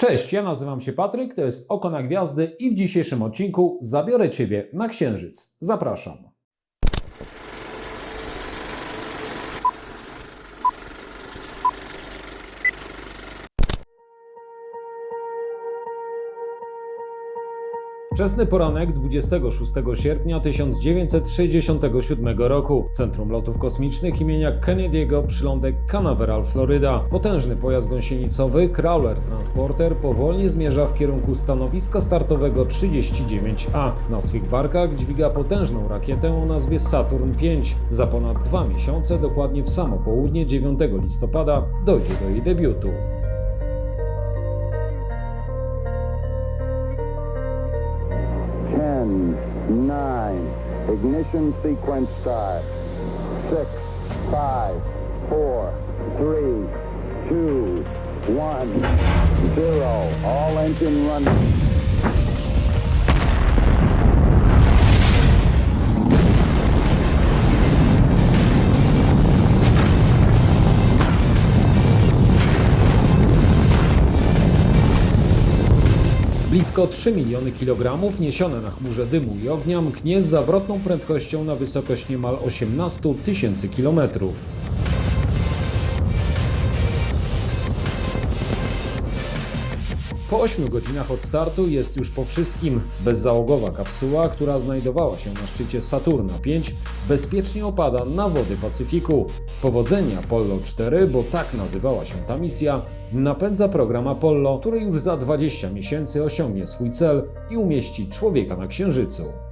Cześć, ja nazywam się Patryk, to jest Oko na Gwiazdy i w dzisiejszym odcinku zabiorę Ciebie na Księżyc. Zapraszam. Wczesny poranek 26 sierpnia 1967 roku. Centrum Lotów Kosmicznych imienia Kennedy'ego przylądek Canaveral, Floryda. Potężny pojazd gąsienicowy Crawler Transporter powolnie zmierza w kierunku stanowiska startowego 39A. Na swych barkach dźwiga potężną rakietę o nazwie Saturn V. Za ponad dwa miesiące, dokładnie w samo południe 9 listopada, dojdzie do jej debiutu. Nine, ignition sequence start. Six, five, four, three, two, one, zero. All engine running. Blisko 3 miliony kilogramów niesione na chmurze dymu i ognia mknie z zawrotną prędkością na wysokość niemal 18 tysięcy kilometrów. Po 8 godzinach od startu jest już po wszystkim. Bezzałogowa kapsuła, która znajdowała się na szczycie Saturna V, bezpiecznie opada na wody Pacyfiku. Powodzenia Apollo 4, bo tak nazywała się ta misja, napędza program Apollo, który już za 20 miesięcy osiągnie swój cel i umieści człowieka na Księżycu. –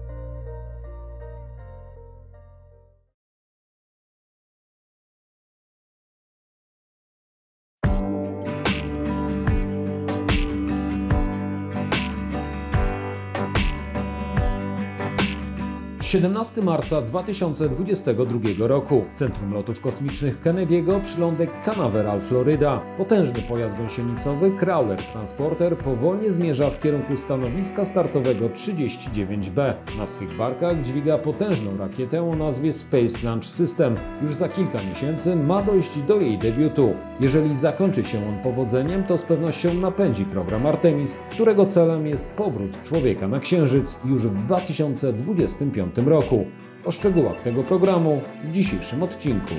17 marca 2022 roku. Centrum Lotów Kosmicznych Kennedy'ego, przylądek Canaveral, Floryda. Potężny pojazd gąsienicowy Crawler Transporter powolnie zmierza w kierunku stanowiska startowego 39B. Na swych barkach dźwiga potężną rakietę o nazwie Space Launch System. Już za kilka miesięcy ma dojść do jej debiutu. Jeżeli zakończy się on powodzeniem, to z pewnością napędzi program Artemis, którego celem jest powrót człowieka na Księżyc już w 2025 roku. O szczegółach tego programu w dzisiejszym odcinku.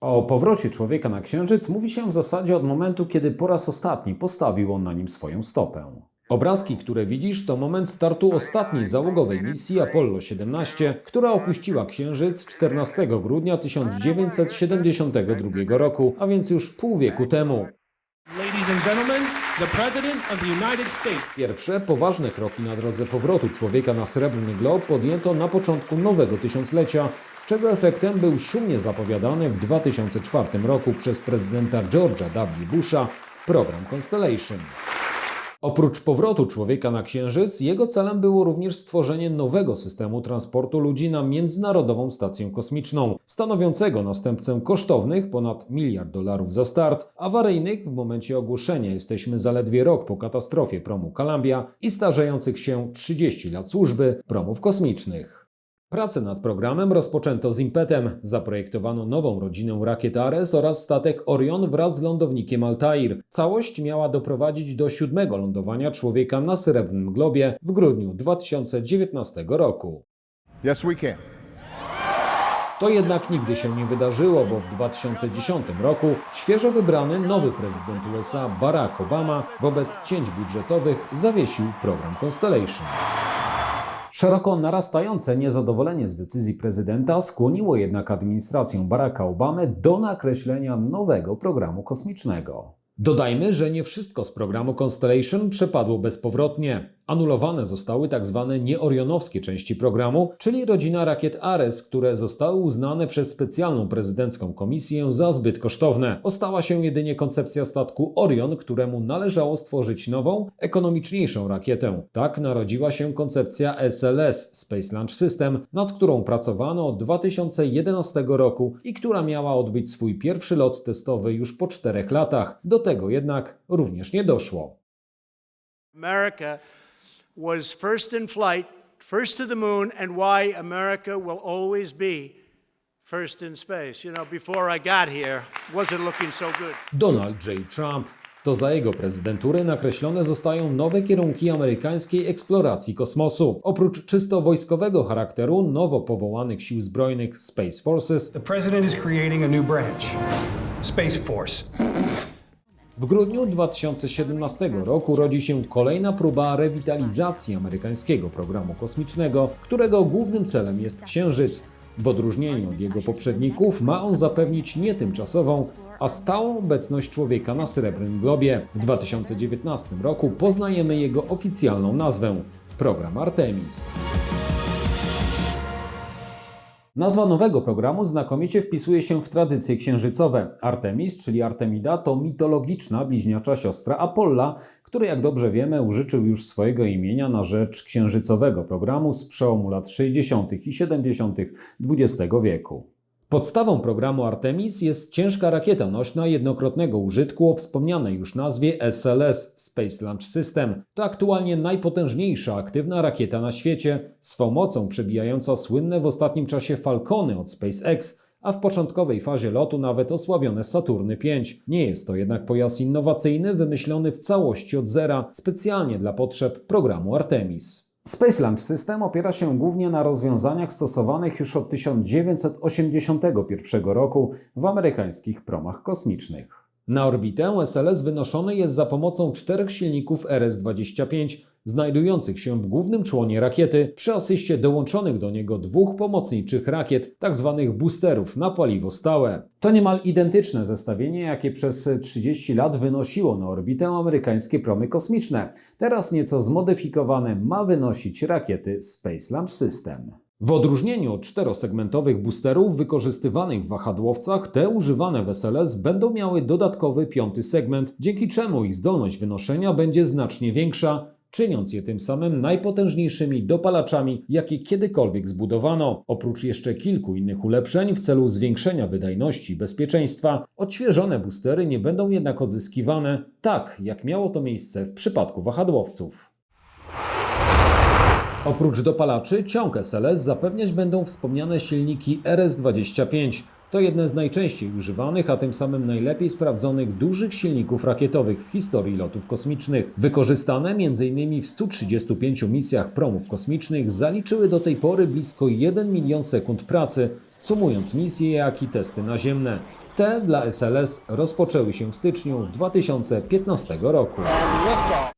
O powrocie człowieka na Księżyc mówi się w zasadzie od momentu, kiedy po raz ostatni postawił on na nim swoją stopę. Obrazki, które widzisz, to moment startu ostatniej załogowej misji Apollo 17, która opuściła Księżyc 14 grudnia 1972 roku, a więc już pół wieku temu. Pierwsze poważne kroki na drodze powrotu człowieka na srebrny glob podjęto na początku nowego tysiąclecia, czego efektem był szumnie zapowiadany w 2004 roku przez prezydenta George'a W. Busha program Constellation. Oprócz powrotu człowieka na Księżyc, jego celem było również stworzenie nowego systemu transportu ludzi na Międzynarodową Stację Kosmiczną, stanowiącego następcę kosztownych ponad miliard dolarów za start, awaryjnych w momencie ogłoszenia jesteśmy zaledwie rok po katastrofie promu Columbia i starzejących się 30 lat służby promów kosmicznych. Pracę nad programem rozpoczęto z impetem. Zaprojektowano nową rodzinę rakiet Ares oraz statek Orion wraz z lądownikiem Altair. Całość miała doprowadzić do siódmego lądowania człowieka na Srebrnym Globie w grudniu 2019 roku. Yes, we can. To jednak nigdy się nie wydarzyło, bo w 2010 roku świeżo wybrany nowy prezydent USA Barack Obama wobec cięć budżetowych zawiesił program Constellation. Szeroko narastające niezadowolenie z decyzji prezydenta skłoniło jednak administrację Baracka Obamy do nakreślenia nowego programu kosmicznego. Dodajmy, że nie wszystko z programu Constellation przepadło bezpowrotnie. Anulowane zostały tak zwane nieorionowskie części programu, czyli rodzina rakiet Ares, które zostały uznane przez specjalną prezydencką komisję za zbyt kosztowne. Ostała się jedynie koncepcja statku Orion, któremu należało stworzyć nową, ekonomiczniejszą rakietę. Tak narodziła się koncepcja SLS Space Launch System, nad którą pracowano od 2011 roku i która miała odbyć swój pierwszy lot testowy już po czterech latach. Do tego jednak również nie doszło. America was first in flight, first to the moon, and why America will always be first in space. You know, before I got here, wasn't looking so good. Donald J. Trump. To za jego prezydentury nakreślone zostają nowe kierunki amerykańskiej eksploracji kosmosu. Oprócz czysto wojskowego charakteru nowo powołanych sił zbrojnych Space Forces, The president is creating a new branch Space Force. W grudniu 2017 roku rodzi się kolejna próba rewitalizacji amerykańskiego programu kosmicznego, którego głównym celem jest Księżyc. W odróżnieniu od jego poprzedników ma on zapewnić nie tymczasową, a stałą obecność człowieka na srebrnym globie. W 2019 roku poznajemy jego oficjalną nazwę program Artemis. Nazwa nowego programu znakomicie wpisuje się w tradycje księżycowe. Artemis, czyli Artemida, to mitologiczna bliźniacza siostra Apolla, który, jak dobrze wiemy, użyczył już swojego imienia na rzecz księżycowego programu z przełomu lat 60. i 70. XX wieku. Podstawą programu Artemis jest ciężka rakieta nośna jednokrotnego użytku o wspomnianej już nazwie SLS Space Launch System. To aktualnie najpotężniejsza aktywna rakieta na świecie, swą mocą przebijająca słynne w ostatnim czasie Falcony od SpaceX, a w początkowej fazie lotu nawet osławione Saturny V. Nie jest to jednak pojazd innowacyjny wymyślony w całości od zera specjalnie dla potrzeb programu Artemis. Space Launch System opiera się głównie na rozwiązaniach stosowanych już od 1981 roku w amerykańskich promach kosmicznych. Na orbitę SLS wynoszony jest za pomocą czterech silników RS-25, znajdujących się w głównym członie rakiety, przy asyście dołączonych do niego dwóch pomocniczych rakiet, tzw. boosterów na paliwo stałe. To niemal identyczne zestawienie, jakie przez 30 lat wynosiło na orbitę amerykańskie promy kosmiczne. Teraz nieco zmodyfikowane ma wynosić rakiety Space Launch System. W odróżnieniu od czterosegmentowych boosterów wykorzystywanych w wahadłowcach, te używane w SLS będą miały dodatkowy piąty segment, dzięki czemu ich zdolność wynoszenia będzie znacznie większa, czyniąc je tym samym najpotężniejszymi dopalaczami, jakie kiedykolwiek zbudowano. Oprócz jeszcze kilku innych ulepszeń w celu zwiększenia wydajności i bezpieczeństwa, odświeżone boostery nie będą jednak odzyskiwane tak, jak miało to miejsce w przypadku wahadłowców. Oprócz dopalaczy, ciąg SLS zapewniać będą wspomniane silniki RS-25. To jedne z najczęściej używanych, a tym samym najlepiej sprawdzonych dużych silników rakietowych w historii lotów kosmicznych. Wykorzystane m.in. w 135 misjach promów kosmicznych zaliczyły do tej pory blisko 1 milion sekund pracy, sumując misje jak i testy naziemne. Te dla SLS rozpoczęły się w styczniu 2015 roku.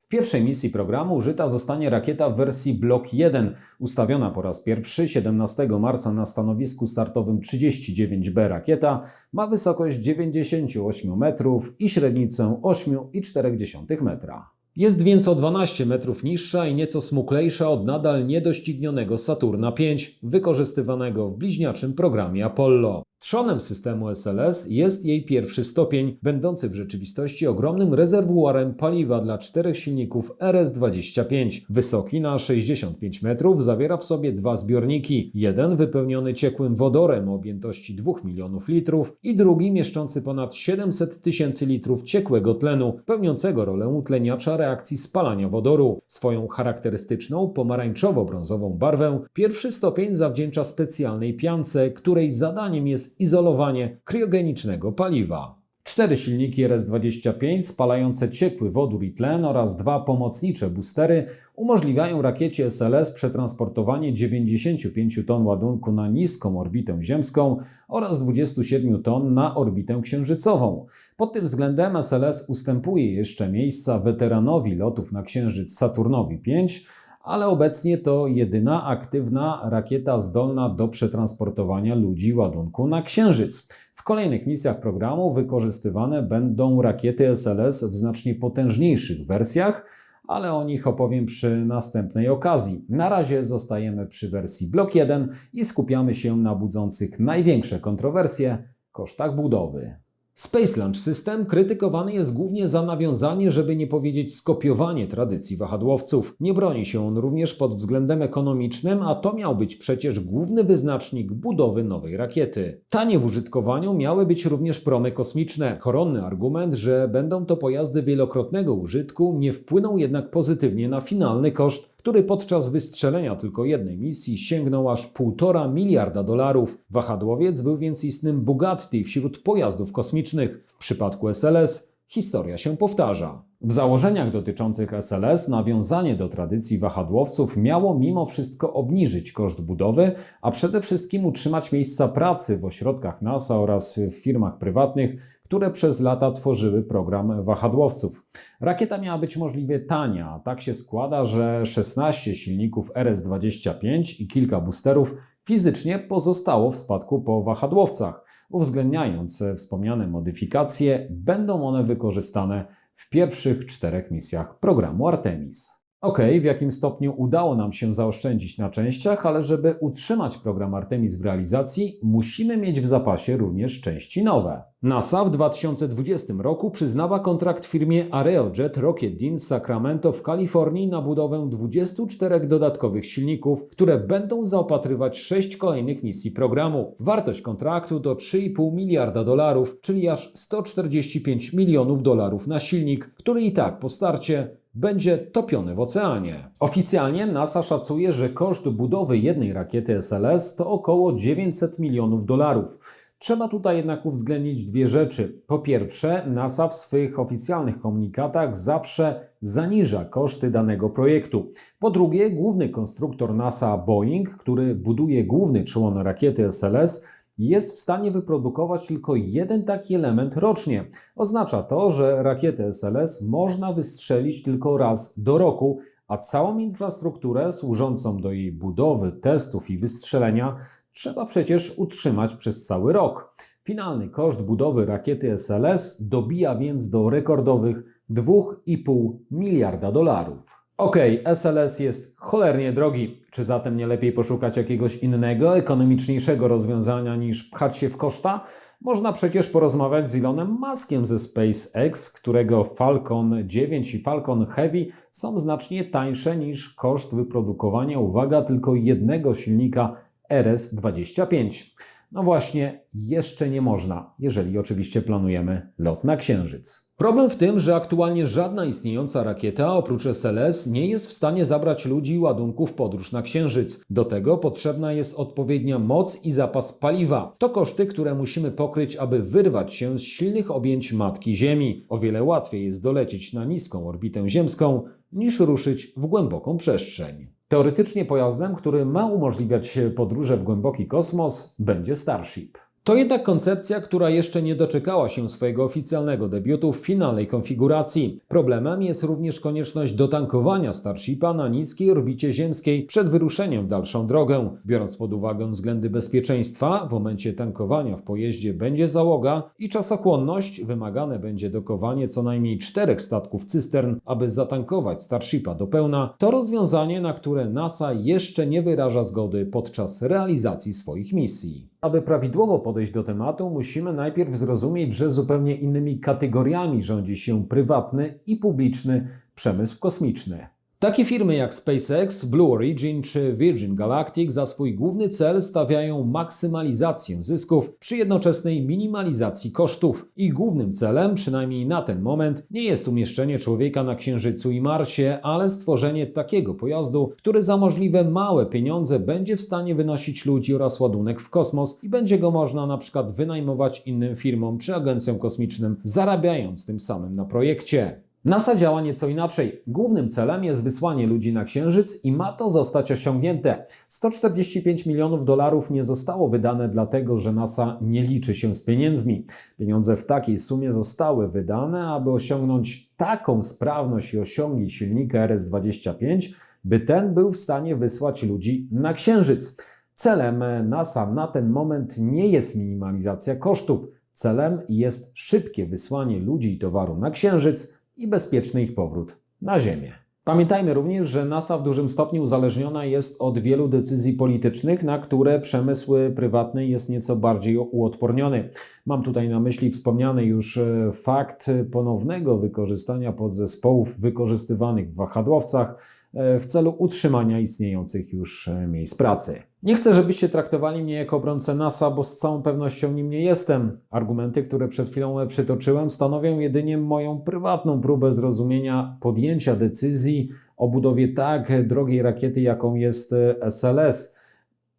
W pierwszej misji programu użyta zostanie rakieta w wersji Block 1, ustawiona po raz pierwszy 17 marca na stanowisku startowym 39B rakieta, ma wysokość 98 metrów i średnicę 8,4 metra. Jest więc o 12 metrów niższa i nieco smuklejsza od nadal niedoścignionego Saturna V, wykorzystywanego w bliźniaczym programie Apollo. Trzonem systemu SLS jest jej pierwszy stopień, będący w rzeczywistości ogromnym rezerwuarem paliwa dla czterech silników RS-25. Wysoki na 65 metrów zawiera w sobie dwa zbiorniki. Jeden wypełniony ciekłym wodorem o objętości 2 milionów litrów i drugi mieszczący ponad 700 tysięcy litrów ciekłego tlenu, pełniącego rolę utleniacza reakcji spalania wodoru. Swoją charakterystyczną pomarańczowo-brązową barwę pierwszy stopień zawdzięcza specjalnej piance, której zadaniem jest izolowanie kriogenicznego paliwa. Cztery silniki RS-25 spalające ciekły wodór i tlen oraz dwa pomocnicze boostery umożliwiają rakiecie SLS przetransportowanie 95 ton ładunku na niską orbitę ziemską oraz 27 ton na orbitę księżycową. Pod tym względem SLS ustępuje jeszcze miejsca weteranowi lotów na Księżyc Saturnowi 5, ale obecnie to jedyna aktywna rakieta zdolna do przetransportowania ludzi ładunku na Księżyc. W kolejnych misjach programu wykorzystywane będą rakiety SLS w znacznie potężniejszych wersjach, ale o nich opowiem przy następnej okazji. Na razie zostajemy przy wersji Block 1 i skupiamy się na budzących największe kontrowersje kosztach budowy. Space Launch System krytykowany jest głównie za nawiązanie, żeby nie powiedzieć skopiowanie tradycji wahadłowców. Nie broni się on również pod względem ekonomicznym, a to miał być przecież główny wyznacznik budowy nowej rakiety. Tanie w użytkowaniu miały być również promy kosmiczne. Koronny argument, że będą to pojazdy wielokrotnego użytku, nie wpłynął jednak pozytywnie na finalny koszt który podczas wystrzelenia tylko jednej misji sięgnął aż 1,5 miliarda dolarów. Wahadłowiec był więc istnym Bugatti wśród pojazdów kosmicznych. W przypadku SLS historia się powtarza. W założeniach dotyczących SLS nawiązanie do tradycji wahadłowców miało mimo wszystko obniżyć koszt budowy, a przede wszystkim utrzymać miejsca pracy w ośrodkach NASA oraz w firmach prywatnych, które przez lata tworzyły program wahadłowców. Rakieta miała być możliwie tania, a tak się składa, że 16 silników RS-25 i kilka boosterów fizycznie pozostało w spadku po wahadłowcach. Uwzględniając wspomniane modyfikacje, będą one wykorzystane w pierwszych czterech misjach programu Artemis. Ok, w jakim stopniu udało nam się zaoszczędzić na częściach, ale żeby utrzymać program Artemis w realizacji, musimy mieć w zapasie również części nowe. NASA w 2020 roku przyznała kontrakt firmie Aerojet Rocketdyne z Sacramento w Kalifornii na budowę 24 dodatkowych silników, które będą zaopatrywać 6 kolejnych misji programu. Wartość kontraktu to 3,5 miliarda dolarów, czyli aż 145 milionów dolarów na silnik, który i tak po starcie będzie topiony w oceanie. Oficjalnie NASA szacuje, że koszt budowy jednej rakiety SLS to około 900 milionów dolarów. Trzeba tutaj jednak uwzględnić dwie rzeczy. Po pierwsze, NASA w swych oficjalnych komunikatach zawsze zaniża koszty danego projektu. Po drugie, główny konstruktor NASA Boeing, który buduje główny człon rakiety SLS, jest w stanie wyprodukować tylko jeden taki element rocznie. Oznacza to, że rakietę SLS można wystrzelić tylko raz do roku, a całą infrastrukturę służącą do jej budowy, testów i wystrzelenia trzeba przecież utrzymać przez cały rok. Finalny koszt budowy rakiety SLS dobija więc do rekordowych 2,5 miliarda dolarów. Okej, SLS jest cholernie drogi. Czy zatem nie lepiej poszukać jakiegoś innego, ekonomiczniejszego rozwiązania niż pchać się w koszta? Można przecież porozmawiać z Elonem Muskiem ze SpaceX, którego Falcon 9 i Falcon Heavy są znacznie tańsze niż koszt wyprodukowania, uwaga, tylko jednego silnika RS-25. No właśnie, jeszcze nie można, jeżeli oczywiście planujemy lot na Księżyc. Problem w tym, że aktualnie żadna istniejąca rakieta oprócz SLS nie jest w stanie zabrać ludzi i ładunków podróż na Księżyc. Do tego potrzebna jest odpowiednia moc i zapas paliwa. To koszty, które musimy pokryć, aby wyrwać się z silnych objęć Matki Ziemi. O wiele łatwiej jest dolecieć na niską orbitę ziemską, niż ruszyć w głęboką przestrzeń. Teoretycznie pojazdem, który ma umożliwiać podróże w głęboki kosmos, będzie Starship. To jednak koncepcja, która jeszcze nie doczekała się swojego oficjalnego debiutu w finalnej konfiguracji. Problemem jest również konieczność dotankowania Starshipa na niskiej orbicie ziemskiej przed wyruszeniem w dalszą drogę. Biorąc pod uwagę względy bezpieczeństwa, w momencie tankowania w pojeździe będzie załoga i czasochłonność, wymagane będzie dokowanie co najmniej czterech statków cystern, aby zatankować Starshipa do pełna, to rozwiązanie, na które NASA jeszcze nie wyraża zgody podczas realizacji swoich misji. Aby prawidłowo podejść do tematu, musimy najpierw zrozumieć, że zupełnie innymi kategoriami rządzi się prywatny i publiczny przemysł kosmiczny. Takie firmy jak SpaceX, Blue Origin czy Virgin Galactic za swój główny cel stawiają maksymalizację zysków przy jednoczesnej minimalizacji kosztów. Ich głównym celem, przynajmniej na ten moment, nie jest umieszczenie człowieka na Księżycu i Marsie, ale stworzenie takiego pojazdu, który za możliwe małe pieniądze będzie w stanie wynosić ludzi oraz ładunek w kosmos i będzie go można na przykład wynajmować innym firmom czy agencjom kosmicznym, zarabiając tym samym na projekcie. NASA działa nieco inaczej. Głównym celem jest wysłanie ludzi na Księżyc i ma to zostać osiągnięte. 145 milionów dolarów nie zostało wydane dlatego, że NASA nie liczy się z pieniędzmi. Pieniądze w takiej sumie zostały wydane, aby osiągnąć taką sprawność i osiągi silnika RS-25, by ten był w stanie wysłać ludzi na Księżyc. Celem NASA na ten moment nie jest minimalizacja kosztów. Celem jest szybkie wysłanie ludzi i towaru na Księżyc i bezpieczny ich powrót na Ziemię. Pamiętajmy również, że NASA w dużym stopniu uzależniona jest od wielu decyzji politycznych, na które przemysł prywatny jest nieco bardziej uodporniony. Mam tutaj na myśli wspomniany już e, fakt ponownego wykorzystania podzespołów wykorzystywanych w wahadłowcach e, w celu utrzymania istniejących już e, miejsc pracy. Nie chcę, żebyście traktowali mnie jako obrońcę NASA, bo z całą pewnością nim nie jestem. Argumenty, które przed chwilą przytoczyłem, stanowią jedynie moją prywatną próbę zrozumienia podjęcia decyzji o budowie tak drogiej rakiety, jaką jest SLS.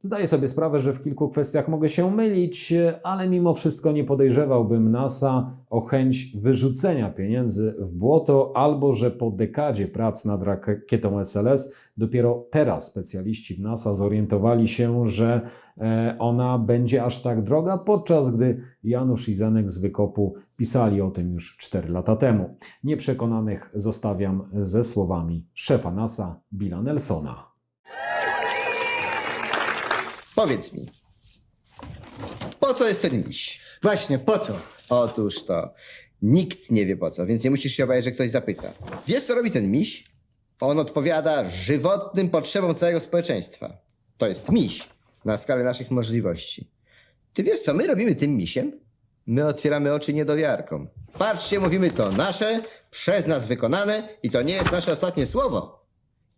Zdaję sobie sprawę, że w kilku kwestiach mogę się mylić, ale mimo wszystko nie podejrzewałbym NASA o chęć wyrzucenia pieniędzy w błoto, albo że po dekadzie prac nad rakietą SLS dopiero teraz specjaliści w NASA zorientowali się, że e, ona będzie aż tak droga, podczas gdy Janusz i Zenek z Wykopu pisali o tym już 4 lata temu. Nieprzekonanych zostawiam ze słowami szefa NASA Billa Nelsona. Powiedz mi, po co jest ten miś? Właśnie, po co? Otóż to, nikt nie wie po co, więc nie musisz się obawiać, że ktoś zapyta. Wiesz, co robi ten miś? On odpowiada żywotnym potrzebom całego społeczeństwa. To jest miś na skalę naszych możliwości. Ty wiesz, co my robimy tym misiem? My otwieramy oczy niedowiarkom. Patrzcie, mówimy to nasze, przez nas wykonane i to nie jest nasze ostatnie słowo.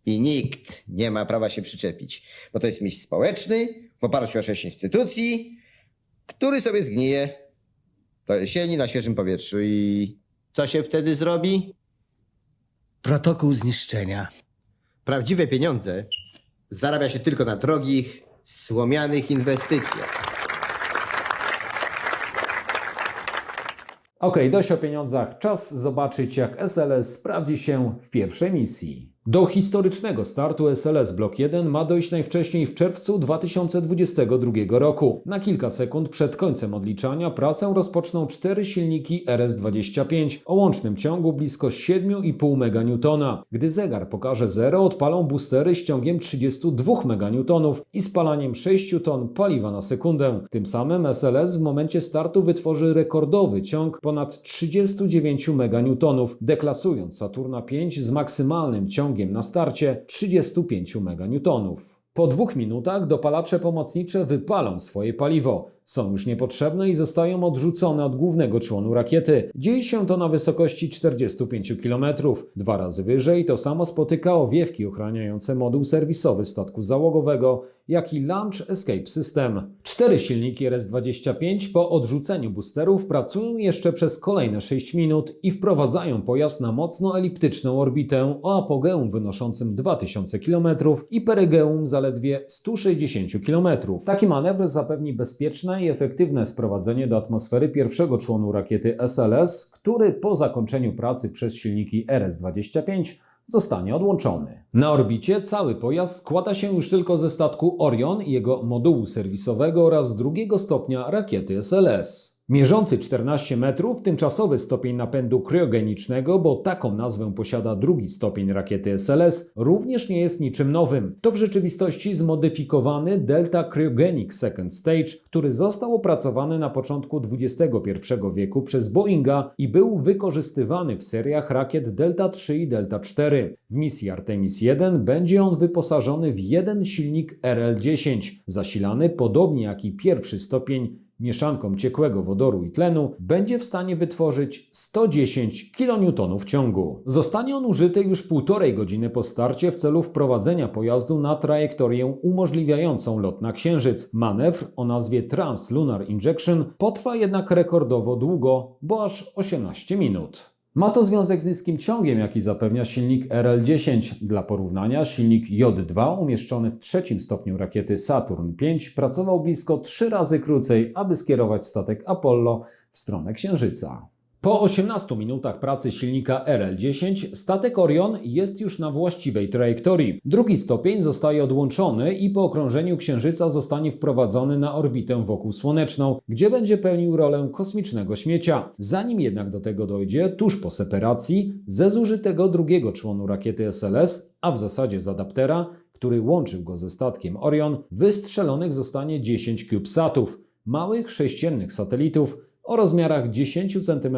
I nikt nie ma prawa się przyczepić, bo to jest miś społeczny, w oparciu o sześć instytucji, który sobie zgnije do jesieni na świeżym powietrzu. I co się wtedy zrobi? Protokół zniszczenia. Prawdziwe pieniądze zarabia się tylko na drogich, słomianych inwestycjach. Ok, dość o pieniądzach. Czas zobaczyć, jak SLS sprawdzi się w pierwszej misji. Do historycznego startu SLS Block 1 ma dojść najwcześniej w czerwcu 2022 roku. Na kilka sekund przed końcem odliczania pracę rozpoczną cztery silniki RS-25 o łącznym ciągu blisko 7,5 MN. Gdy zegar pokaże 0, odpalą boostery z ciągiem 32 MN i spalaniem 6 ton paliwa na sekundę. Tym samym SLS w momencie startu wytworzy rekordowy ciąg ponad 39 MN, deklasując Saturna 5 z maksymalnym ciągiem na starcie 35 MN. Po dwóch minutach dopalacze pomocnicze wypalą swoje paliwo. Są już niepotrzebne i zostają odrzucone od głównego członu rakiety. Dzieje się to na wysokości 45 km. Dwa razy wyżej to samo spotyka owiewki ochraniające moduł serwisowy statku załogowego, jak i Launch Escape System. Cztery silniki RS-25 po odrzuceniu boosterów pracują jeszcze przez kolejne 6 minut i wprowadzają pojazd na mocno eliptyczną orbitę o apogeum wynoszącym 2000 km i perygeum zaledwie 160 km. Taki manewr zapewni bezpieczne i efektywne sprowadzenie do atmosfery pierwszego członu rakiety SLS, który po zakończeniu pracy przez silniki RS-25 zostanie odłączony. Na orbicie cały pojazd składa się już tylko ze statku Orion i jego modułu serwisowego oraz drugiego stopnia rakiety SLS. Mierzący 14 metrów, tymczasowy stopień napędu kryogenicznego, bo taką nazwę posiada drugi stopień rakiety SLS, również nie jest niczym nowym. To w rzeczywistości zmodyfikowany Delta Cryogenic Second Stage, który został opracowany na początku XXI wieku przez Boeinga i był wykorzystywany w seriach rakiet Delta III i Delta IV. W misji Artemis 1 będzie on wyposażony w jeden silnik RL-10, zasilany podobnie jak i pierwszy stopień mieszanką ciekłego wodoru i tlenu będzie w stanie wytworzyć 110 kN ciągu. Zostanie on użyty już półtorej godziny po starcie w celu wprowadzenia pojazdu na trajektorię umożliwiającą lot na Księżyc. Manewr o nazwie Trans-Lunar Injection potrwa jednak rekordowo długo, bo aż 18 minut. Ma to związek z niskim ciągiem, jaki zapewnia silnik RL-10. Dla porównania, silnik J-2 umieszczony w trzecim stopniu rakiety Saturn V pracował blisko trzy razy krócej, aby skierować statek Apollo w stronę Księżyca. Po 18 minutach pracy silnika RL-10 statek Orion jest już na właściwej trajektorii. Drugi stopień zostaje odłączony i po okrążeniu Księżyca zostanie wprowadzony na orbitę wokół słoneczną, gdzie będzie pełnił rolę kosmicznego śmiecia. Zanim jednak do tego dojdzie, tuż po separacji, ze zużytego drugiego członu rakiety SLS, a w zasadzie z adaptera, który łączył go ze statkiem Orion, wystrzelonych zostanie 10 CubeSatów, małych sześciennych satelitów, o rozmiarach 10 cm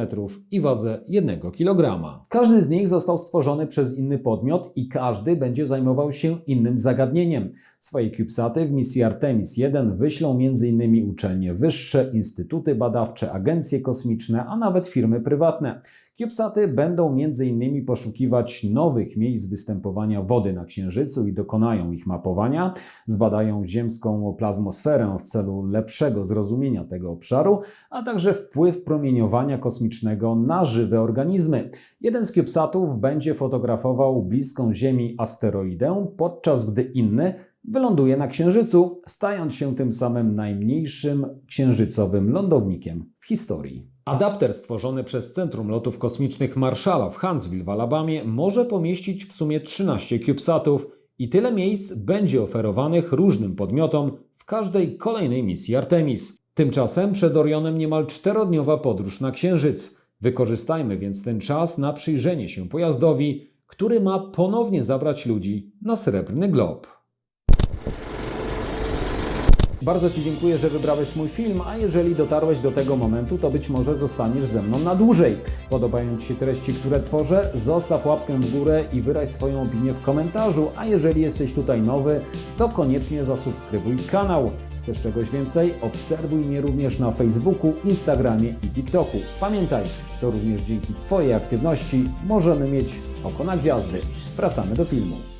i wadze 1 kg. Każdy z nich został stworzony przez inny podmiot i każdy będzie zajmował się innym zagadnieniem. Swoje CubeSaty w misji Artemis 1 wyślą m.in. uczelnie wyższe, instytuty badawcze, agencje kosmiczne, a nawet firmy prywatne. CubeSaty będą m.in. poszukiwać nowych miejsc występowania wody na Księżycu i dokonają ich mapowania, zbadają ziemską plazmosferę w celu lepszego zrozumienia tego obszaru, a także wpływ promieniowania kosmicznego na żywe organizmy. Jeden z CubeSatów będzie fotografował bliską Ziemi asteroidę, podczas gdy inny wyląduje na Księżycu, stając się tym samym najmniejszym księżycowym lądownikiem w historii. Adapter stworzony przez Centrum Lotów Kosmicznych Marshalla w Huntsville w Alabamie może pomieścić w sumie 13 CubeSatów i tyle miejsc będzie oferowanych różnym podmiotom w każdej kolejnej misji Artemis. Tymczasem przed Orionem niemal czterodniowa podróż na Księżyc. Wykorzystajmy więc ten czas na przyjrzenie się pojazdowi, który ma ponownie zabrać ludzi na srebrny glob. Bardzo Ci dziękuję, że wybrałeś mój film, a jeżeli dotarłeś do tego momentu, to być może zostaniesz ze mną na dłużej. Podobają Ci się treści, które tworzę? Zostaw łapkę w górę i wyraź swoją opinię w komentarzu, a jeżeli jesteś tutaj nowy, to koniecznie zasubskrybuj kanał. Chcesz czegoś więcej? Obserwuj mnie również na Facebooku, Instagramie i TikToku. Pamiętaj, to również dzięki Twojej aktywności możemy mieć oko na gwiazdy. Wracamy do filmu.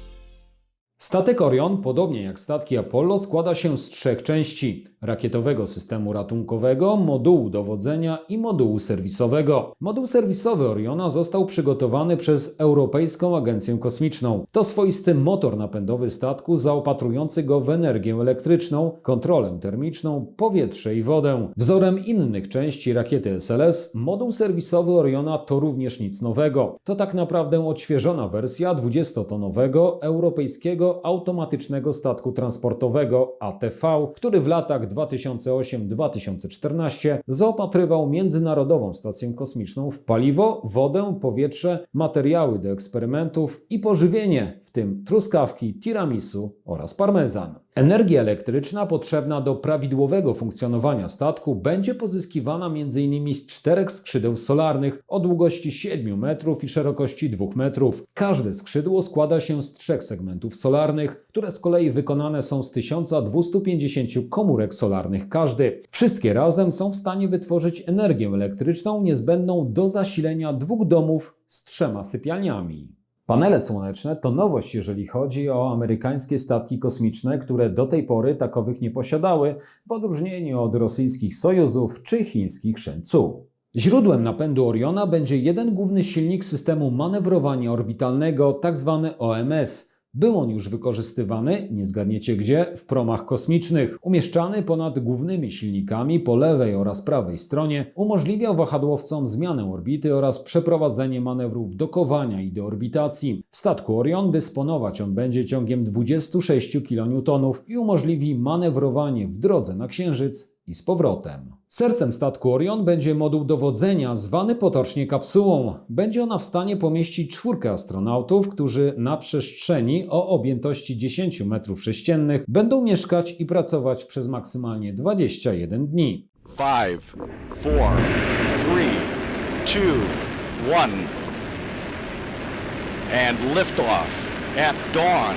Statek Orion, podobnie jak statki Apollo, składa się z trzech części: rakietowego systemu ratunkowego, modułu dowodzenia i modułu serwisowego. Moduł serwisowy Oriona został przygotowany przez Europejską Agencję Kosmiczną. To swoisty motor napędowy statku zaopatrujący go w energię elektryczną, kontrolę termiczną, powietrze i wodę. Wzorem innych części rakiety SLS, moduł serwisowy Oriona to również nic nowego. To tak naprawdę odświeżona wersja 20-tonowego europejskiego automatycznego statku transportowego ATV, który w latach 2008-2014 zaopatrywał Międzynarodową Stację Kosmiczną w paliwo, wodę, powietrze, materiały do eksperymentów i pożywienie, w tym truskawki, tiramisu oraz parmezan. Energia elektryczna potrzebna do prawidłowego funkcjonowania statku będzie pozyskiwana m.in. z czterech skrzydeł solarnych o długości 7 metrów i szerokości 2 metrów. Każde skrzydło składa się z trzech segmentów solarnych, które z kolei wykonane są z 1250 komórek solarnych każdy. Wszystkie razem są w stanie wytworzyć energię elektryczną niezbędną do zasilenia dwóch domów z trzema sypialniami. Panele słoneczne to nowość, jeżeli chodzi o amerykańskie statki kosmiczne, które do tej pory takowych nie posiadały, w odróżnieniu od rosyjskich Sojuzów czy chińskich Shenzhou. Źródłem napędu Oriona będzie jeden główny silnik systemu manewrowania orbitalnego, tzw. OMS. Był on już wykorzystywany, nie zgadniecie gdzie, w promach kosmicznych. Umieszczany ponad głównymi silnikami po lewej oraz prawej stronie, umożliwiał wahadłowcom zmianę orbity oraz przeprowadzenie manewrów dokowania i deorbitacji. W statku Orion dysponować on będzie ciągiem 26 kN i umożliwi manewrowanie w drodze na Księżyc i z powrotem. Sercem statku Orion będzie moduł dowodzenia, zwany potocznie kapsułą. Będzie ona w stanie pomieścić czwórkę astronautów, którzy na przestrzeni o objętości 10 m3 będą mieszkać i pracować przez maksymalnie 21 dni. Five, four, three, two, one. And liftoff at dawn.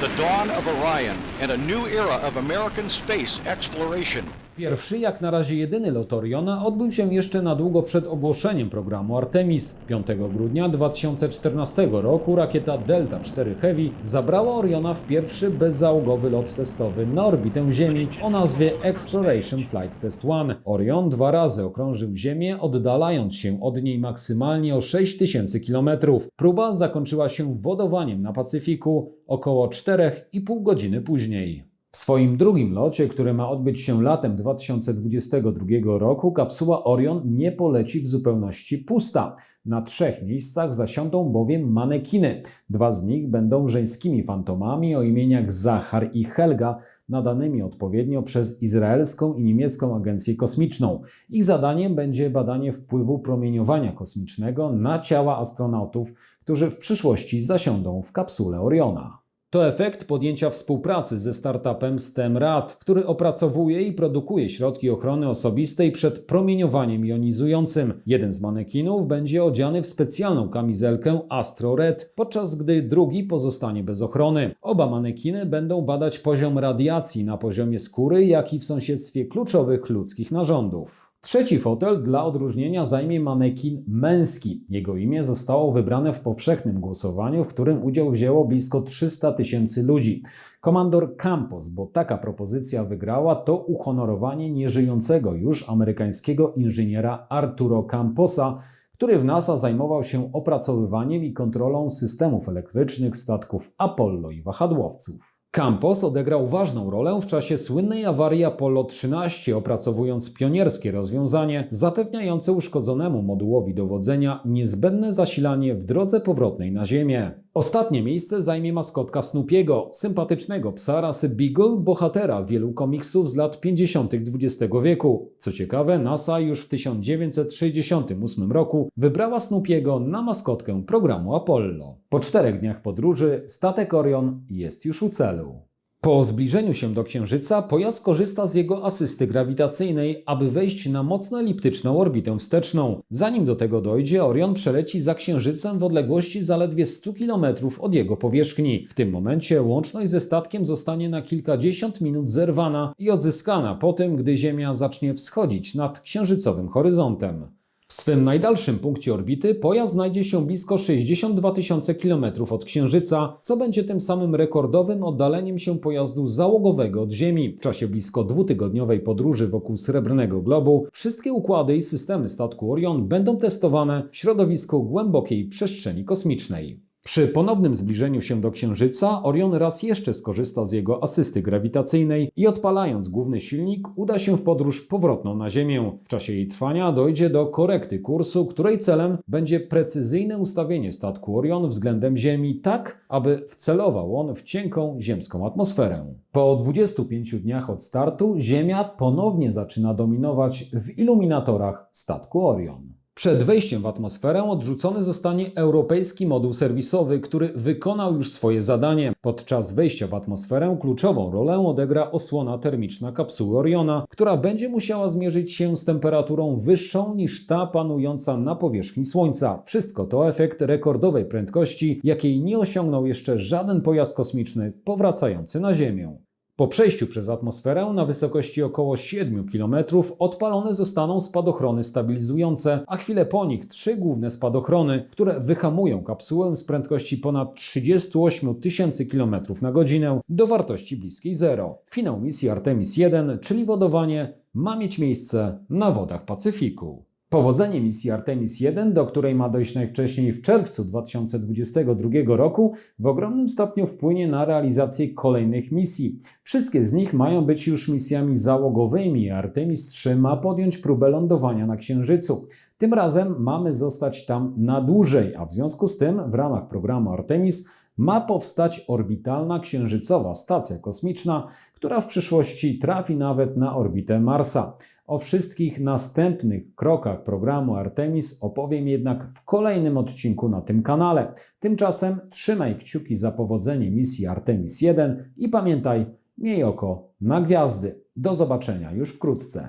The dawn of Orion and a new era of American space exploration. Pierwszy, jak na razie jedyny lot Oriona odbył się jeszcze na długo przed ogłoszeniem programu Artemis. 5 grudnia 2014 roku rakieta Delta IV Heavy zabrała Oriona w pierwszy bezzałogowy lot testowy na orbitę Ziemi o nazwie Exploration Flight Test 1. Orion dwa razy okrążył Ziemię, oddalając się od niej maksymalnie o 6000 km. Próba zakończyła się wodowaniem na Pacyfiku około 4,5 godziny później. W swoim drugim locie, który ma odbyć się latem 2022 roku, kapsuła Orion nie poleci w zupełności pusta. Na trzech miejscach zasiądą bowiem manekiny. Dwa z nich będą żeńskimi fantomami o imieniach Zachar i Helga, nadanymi odpowiednio przez izraelską i niemiecką agencję kosmiczną. Ich zadaniem będzie badanie wpływu promieniowania kosmicznego na ciała astronautów, którzy w przyszłości zasiądą w kapsule Oriona. To efekt podjęcia współpracy ze startupem STEMRAD, który opracowuje i produkuje środki ochrony osobistej przed promieniowaniem jonizującym. Jeden z manekinów będzie odziany w specjalną kamizelkę Astro Red, podczas gdy drugi pozostanie bez ochrony. Oba manekiny będą badać poziom radiacji na poziomie skóry, jak i w sąsiedztwie kluczowych ludzkich narządów. Trzeci fotel dla odróżnienia zajmie manekin męski. Jego imię zostało wybrane w powszechnym głosowaniu, w którym udział wzięło blisko 300 tysięcy ludzi. Komandor Campos, bo taka propozycja wygrała, to uhonorowanie nieżyjącego już amerykańskiego inżyniera Arturo Camposa, który w NASA zajmował się opracowywaniem i kontrolą systemów elektrycznych statków Apollo i wahadłowców. Campos odegrał ważną rolę w czasie słynnej awarii Apollo 13, opracowując pionierskie rozwiązanie zapewniające uszkodzonemu modułowi dowodzenia niezbędne zasilanie w drodze powrotnej na Ziemię. Ostatnie miejsce zajmie maskotka Snoopiego, sympatycznego psa rasy Beagle, bohatera wielu komiksów z lat 50. XX wieku. Co ciekawe, NASA już w 1968 roku wybrała Snoopiego na maskotkę programu Apollo. Po czterech dniach podróży statek Orion jest już u celu. Po zbliżeniu się do Księżyca pojazd korzysta z jego asysty grawitacyjnej, aby wejść na mocno eliptyczną orbitę wsteczną. Zanim do tego dojdzie, Orion przeleci za Księżycem w odległości zaledwie 100 km od jego powierzchni. W tym momencie łączność ze statkiem zostanie na kilkadziesiąt minut zerwana i odzyskana po tym, gdy Ziemia zacznie wschodzić nad księżycowym horyzontem. W swym najdalszym punkcie orbity pojazd znajdzie się blisko 62 tysiące km od Księżyca, co będzie tym samym rekordowym oddaleniem się pojazdu załogowego od Ziemi. W czasie blisko dwutygodniowej podróży wokół Srebrnego Globu wszystkie układy i systemy statku Orion będą testowane w środowisku głębokiej przestrzeni kosmicznej. Przy ponownym zbliżeniu się do Księżyca Orion raz jeszcze skorzysta z jego asysty grawitacyjnej i odpalając główny silnik uda się w podróż powrotną na Ziemię. W czasie jej trwania dojdzie do korekty kursu, której celem będzie precyzyjne ustawienie statku Orion względem Ziemi tak, aby wcelował on w cienką ziemską atmosferę. Po 25 dniach od startu Ziemia ponownie zaczyna dominować w iluminatorach statku Orion. Przed wejściem w atmosferę odrzucony zostanie europejski moduł serwisowy, który wykonał już swoje zadanie. Podczas wejścia w atmosferę kluczową rolę odegra osłona termiczna kapsuły Oriona, która będzie musiała zmierzyć się z temperaturą wyższą niż ta panująca na powierzchni Słońca. Wszystko to efekt rekordowej prędkości, jakiej nie osiągnął jeszcze żaden pojazd kosmiczny powracający na Ziemię. Po przejściu przez atmosferę na wysokości około 7 km odpalone zostaną spadochrony stabilizujące, a chwilę po nich trzy główne spadochrony, które wyhamują kapsułę z prędkości ponad 38 tysięcy km na godzinę do wartości bliskiej zero. Finał misji Artemis 1, czyli wodowanie, ma mieć miejsce na wodach Pacyfiku. Powodzenie misji Artemis 1, do której ma dojść najwcześniej w czerwcu 2022 roku, w ogromnym stopniu wpłynie na realizację kolejnych misji. Wszystkie z nich mają być już misjami załogowymi, Artemis 3 ma podjąć próbę lądowania na Księżycu. Tym razem mamy zostać tam na dłużej, a w związku z tym w ramach programu Artemis ma powstać orbitalna księżycowa stacja kosmiczna, która w przyszłości trafi nawet na orbitę Marsa. O wszystkich następnych krokach programu Artemis opowiem jednak w kolejnym odcinku na tym kanale. Tymczasem trzymaj kciuki za powodzenie misji Artemis 1 i pamiętaj, miej oko na gwiazdy. Do zobaczenia już wkrótce.